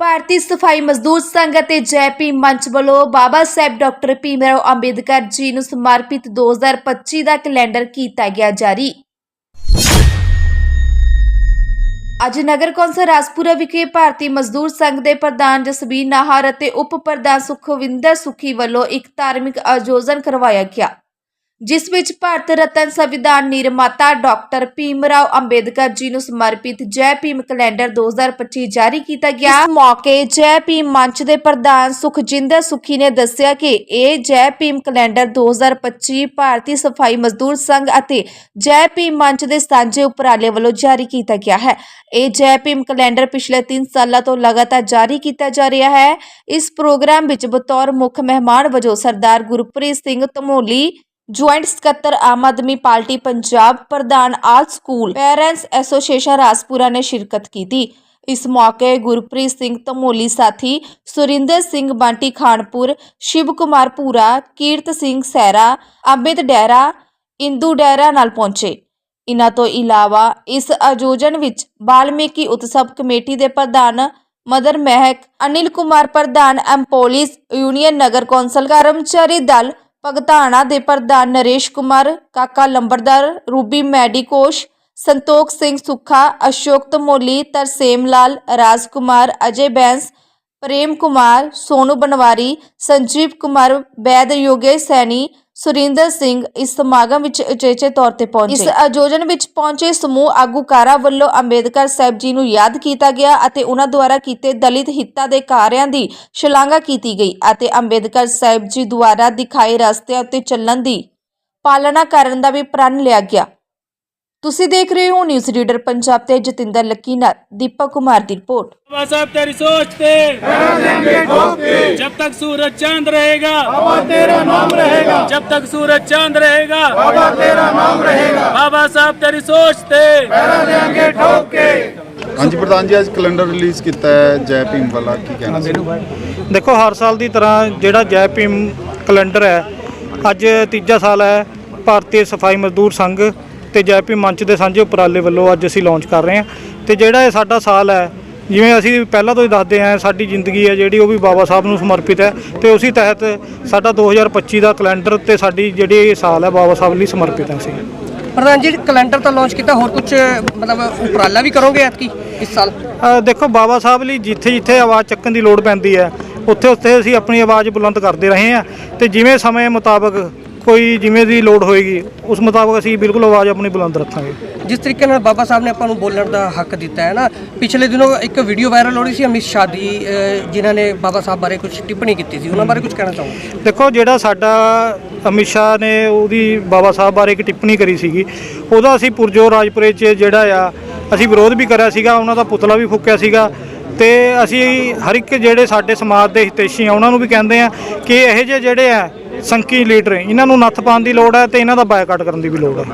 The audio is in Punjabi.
ਭਾਰਤੀ ਸਫ਼ਾਈ ਮਜ਼ਦੂਰ ਸੰਘ ਅਤੇ ਜੈਪੀ ਮੰਚ ਵੱਲੋਂ ਬਾਬਾ ਸਾਹਿਬ ਡਾਕਟਰ ਭੀਮਰਾਓ ਅੰਬੇਦਕਰ ਜੀ ਨੂੰ ਸਮਰਪਿਤ 2025 ਦਾ ਕੈਲੰਡਰ ਕੀਤਾ ਗਿਆ ਜਾਰੀ। ਅੱਜ ਨਗਰ ਕੌਂਸਲ ਰਾਜਪੁਰਾ ਵਿਖੇ ਭਾਰਤੀ ਮਜ਼ਦੂਰ ਸੰਘ ਦੇ ਪ੍ਰਧਾਨ ਜਸਬੀਰ ਨਾਹਰ ਅਤੇ ਉਪ ਪ੍ਰਧਾਨ ਸੁਖਵਿੰਦਰ ਸੁਖੀ ਵੱਲੋਂ ਇੱਕ ਧਾਰਮਿਕ ਆਯੋਜਨ ਕਰਵਾਇਆ ਗਿਆ। ਜਿਸ ਵਿੱਚ ਭਾਰਤ ਰਤਨ ਸੰਵਿਧਾਨ ਨਿਰਮਾਤਾ ਡਾਕਟਰ ਭੀਮ ਰਾਓ ਅੰਬੇਦਕਰ ਜੀ ਨੂੰ ਸਮਰਪਿਤ ਜੈ ਭੀਮ ਕੈਲੰਡਰ 2025 ਜਾਰੀ ਕੀਤਾ ਗਿਆ। ਇਸ ਮੌਕੇ ਜੈ ਭੀਮ ਮੰਚ ਦੇ ਪ੍ਰਧਾਨ ਸੁਖਜਿੰਦਰ ਸੁਖੀ ਨੇ ਦੱਸਿਆ ਕਿ ਇਹ ਜੈ ਭੀਮ ਕੈਲੰਡਰ 2025 ਭਾਰਤੀ ਸਫ਼ਾਈ ਮਜ਼ਦੂਰ ਸੰਘ ਅਤੇ ਜੈ ਭੀਮ ਮੰਚ ਦੇ ਸਾਂਝੇ ਉਪਰਾਲੇ ਵੱਲੋਂ ਜਾਰੀ ਕੀਤਾ ਗਿਆ ਹੈ। ਇਹ ਜੈ ਭੀਮ ਕੈਲੰਡਰ ਪਿਛਲੇ 3 ਸਾਲਾਂ ਤੋਂ ਲਗਾਤਾਰ ਜਾਰੀ ਕੀਤਾ ਜਾ ਰਿਹਾ ਹੈ। ਇਸ ਪ੍ਰੋਗਰਾਮ ਵਿੱਚ ਬਤੌਰ ਮੁੱਖ ਮਹਿਮਾਨ ਵਜੋਂ ਸਰਦਾਰ ਗੁਰਪ੍ਰੀਤ ਸਿੰਘ ਧਮੋਲੀ ਜੁਆਇੰਟ ਸਕੱਤਰ ਆਮ ਆਦਮੀ ਪਾਰਟੀ ਪੰਜਾਬ, ਪ੍ਰਧਾਨ all school, parents association Rajpura ਨੇ ਸ਼ਿਰਕਤ ਕੀਤੀ। ਇਸ ਮੌਕੇ ਗੁਰਪ੍ਰੀਤ ਸਿੰਘ ਧਮੋਲੀ ਸਾਥੀ ਸੁਰਿੰਦਰ ਸਿੰਘ ਬਾਂਟੀ ਖਾਨਪੁਰ, ਸ਼ਿਵ ਕੁਮਾਰ ਪੂਰਾ, ਕੀਰਤ ਸਿੰਘ ਸੈਰਾ, ਅਮਿਤ ਡੈਰਾ, ਇੰਦੂ ਡੈਰਾ ਨਾਲ ਪਹੁੰਚੇ। ਇਨ੍ਹਾਂ ਤੋਂ ਇਲਾਵਾ ਇਸ ਆਯੋਜਨ ਵਿੱਚ ਬਾਲਮੀਕੀ ਉਤਸਵ ਕਮੇਟੀ ਦੇ ਪ੍ਰਧਾਨ ਮਦਰ ਮਹਿਕ, ਅਨਿਲ ਕੁਮਾਰ ਪ੍ਰਧਾਨ ਐਮਪੋਲਿਸ ਯੂਨੀਅਨ ਨਗਰ ਕੌਂਸਲ ਕਰਮਚਾਰੀ ਦਲ ਭਗਤਾਣਾ ਦੇ ਪ੍ਰਧਾਨ ਨਰੇਸ਼ ਕੁਮਾਰ, ਕਾਕਾ ਲੰਬਰਦਾਰ ਰੂਬੀ ਮੈਡੀਕੋਸ਼, ਸੰਤੋਖ ਸਿੰਘ ਸੁੱਖਾ, ਅਸ਼ੋਕ ਧਮੋਲੀ, ਤਰਸੇਮ ਲਾਲ ਰਾਜ ਕੁਮਾਰ ਅਜੇ ਬੈਂਸ, ਪ੍ਰੇਮ ਕੁਮਾਰ, ਸੋਨੂ ਬਨਵਾਰੀ, ਸੰਜੀਵ ਕੁਮਾਰ ਵੈਦ ਯੋਗੇਸ਼ ਸੈਣੀ ਸੁਰਿੰਦਰ ਸਿੰਘ ਇਸ ਸਮਾਗਮ ਵਿੱਚ ਉਚੇਚੇ ਤੌਰ ਤੇ ਪਹੁੰਚੇ। ਇਸ ਆਯੋਜਨ ਵਿੱਚ ਪਹੁੰਚੇ ਸਮੂਹ ਆਗੂਕਾਰਾਂ ਵੱਲੋਂ ਅੰਬੇਦਕਰ ਸਾਹਿਬ ਜੀ ਨੂੰ ਯਾਦ ਕੀਤਾ ਗਿਆ ਅਤੇ ਉਹਨਾਂ ਦੁਆਰਾ ਕੀਤੇ ਦਲਿਤ ਹਿੱਤਾਂ ਦੇ ਕਾਰਿਆਂ ਦੀ ਸ਼ਲਾਘਾ ਕੀਤੀ ਗਈ ਅਤੇ ਅੰਬੇਦਕਰ ਸਾਹਿਬ ਜੀ ਦੁਆਰਾ ਦਿਖਾਏ ਰਸਤਿਆਂ ਉੱਤੇ ਚੱਲਣ ਦੀ ਪਾਲਣਾ ਕਰਨ ਦਾ ਵੀ ਪ੍ਰਣ ਲਿਆ ਗਿਆ। ਤੁਸੀਂ ਦੇਖ ਰਹੇ ਹੋ ਨਿਊਜ਼ ਰੀਡਰ ਪੰਜਾਬ ਤੇ ਜਤਿੰਦਰ ਲੱਕੀ ਨਾਲ ਦੀਪਕ ਕੁਮਾਰ ਦੀ ਰਿਪੋਰਟ। बाबा साहब तेरी सोच पे जब तक सूरज चांद रहेगा बाबा तेरा नाम रहेगा जब तक सूरज चांद रहेगा बाबा तेरा नाम रहेगा बाबा साहब तेरी सोच पे पैरा देंगे ठोक ਹਾਂਜੀ ਪ੍ਰਧਾਨ ਜੀ ਅੱਜ ਕੈਲੰਡਰ ਰਿਲੀਜ਼ ਕੀਤਾ ਹੈ ਜੈ ਭੀਮ ਵਾਲਾ ਕੀ ਕਹਿਣਾ ਸੀ ਦੇਖੋ ਹਰ ਸਾਲ ਦੀ ਤਰ੍ਹਾਂ ਜਿਹੜਾ ਜੈ ਭੀਮ ਕੈਲੰਡਰ ਹੈ ਅੱਜ ਤੀਜਾ ਸਾਲ ਹੈ ਭਾਰਤੀ ਸਫ਼ਾਈ ਮਜ਼ਦੂਰ ਸੰਘ ਤੇ ਜੈ ਭੀਮ ਮੰਚ ਦੇ ਸਾਂਝੇ ਉਪਰਾਲੇ ਵੱਲੋਂ ਅੱਜ ਅਸੀਂ ਲਾਂਚ ਕਰ ਰਹੇ ਹਾਂ। ਤੇ ਜਿਹੜਾ ਇਹ ਸਾਡਾ ਸਾਲ ਹੈ ਜਿਵੇਂ ਅਸੀਂ ਪਹਿਲਾਂ ਤੋਂ ਹੀ ਦੱਸਦੇ ਆਂ ਸਾਡੀ ਜ਼ਿੰਦਗੀ ਹੈ ਜਿਹੜੀ ਉਹ ਵੀ ਬਾਬਾ ਸਾਹਿਬ ਨੂੰ ਸਮਰਪਿਤ ਹੈ ਤੇ ਉਸੇ ਤਹਿਤ ਸਾਡਾ 2025 ਦਾ ਕੈਲੰਡਰ ਤੇ ਸਾਡੀ ਜਿਹੜੀ ਇਹ ਸਾਲ ਹੈ ਬਾਬਾ ਸਾਹਿਬ ਲਈ ਸਮਰਪਿਤ ਹੈ ਅਸੀਂ। ਪ੍ਰਧਾਨ ਜੀ ਕੈਲੰਡਰ ਤਾਂ ਲਾਂਚ ਕੀਤਾ ਹੋਰ ਕੁਝ ਮਤਲਬ ਉਪਰਾਲਾ ਵੀ ਕਰੋਗੇ ਐਤਕੀ ਇਸ ਸਾਲ? ਦੇਖੋ ਬਾਬਾ ਸਾਹਿਬ ਲਈ ਜਿੱਥੇ ਜਿੱਥੇ ਆਵਾਜ਼ ਚੱਕਣ ਦੀ ਲੋੜ ਪੈਂਦੀ ਹੈ ਉੱਥੇ ਉੱਥੇ ਅਸੀਂ ਆਪਣੀ ਆਵਾਜ਼ ਬੁਲੰਦ ਕਰਦੇ ਰਹੇ ਹਾਂ। ਤੇ ਜਿਵੇਂ ਸਮੇਂ ਮੁਤਾਬਕ ਕੋਈ ਜਿਵੇਂ ਦੀ ਲੋੜ ਹੋਏਗੀ ਉਸ ਮੁਤਾਬਕ ਅਸੀਂ ਬਿਲਕੁਲ ਆਵਾਜ਼ ਆਪਣੀ ਬੁਲੰਦ ਰੱਖਾਂਗੇ। ਜਿਸ ਤਰੀਕੇ ਨਾਲ ਬਾਬਾ ਸਾਹਿਬ ਨੇ ਆਪਾਂ ਨੂੰ ਬੋਲਣ ਦਾ ਹੱਕ ਦਿੱਤਾ ਹੈ ਨਾ ਪਿਛਲੇ ਦਿਨੋਂ ਇੱਕ ਵੀਡੀਓ ਵਾਇਰਲ ਹੋ ਰਹੀ ਸੀ ਅਮਿਤ ਸ਼ਾਹ ਦੀ ਅਹ, ਜਿਨ੍ਹਾਂ ਨੇ ਬਾਬਾ ਸਾਹਿਬ ਬਾਰੇ ਕੁਝ ਟਿੱਪਣੀ ਕੀਤੀ ਸੀ ਉਹਨਾਂ ਬਾਰੇ ਕੁਝ ਕਹਿਣਾ ਚਾਹੋਗੇ? ਦੇਖੋ ਜਿਹੜਾ ਸਾਡਾ ਅਮਿਤ ਸ਼ਾਹ ਨੇ ਉਹਦੀ ਬਾਬਾ ਸਾਹਿਬ ਬਾਰੇ ਇੱਕ ਟਿੱਪਣੀ ਕਰੀ ਸੀਗੀ ਉਹਦਾ ਅਸੀਂ ਪੁਰਜੋਰ ਰਾਜਪੁਰੇ 'ਚ ਜਿਹੜਾ ਆ ਅਸੀਂ ਵਿਰੋਧ ਵੀ ਕਰਿਆ ਸੀਗਾ ਉਹਨਾਂ ਦਾ ਪੁਤਲਾ ਵੀ ਫੂਕਿਆ ਸੀਗਾ ਤੇ ਅਸੀਂ ਹਰ ਇੱਕ ਜਿਹੜੇ ਸਾਡੇ ਸਮਾਜ ਦੇ ਹਿਤੈਸ਼ੀ ਆ ਉਹਨਾਂ ਨੂੰ ਵੀ ਕਹਿੰਦੇ ਆ ਕਿ ਇਹੋ ਜਿਹੇ ਜਿਹੜੇ ਆ ਸੰਕੀ ਲੀਡਰ ਇਹਨਾਂ ਨੂੰ ਨੱਥ ਪਾਉਣ ਦੀ ਲੋੜ ਹੈ ਤੇ ਇਹਨਾਂ ਦਾ ਬਾਇਕਾਟ ਕਰਨ ਦੀ ਵੀ ਲੋੜ ਹੈ।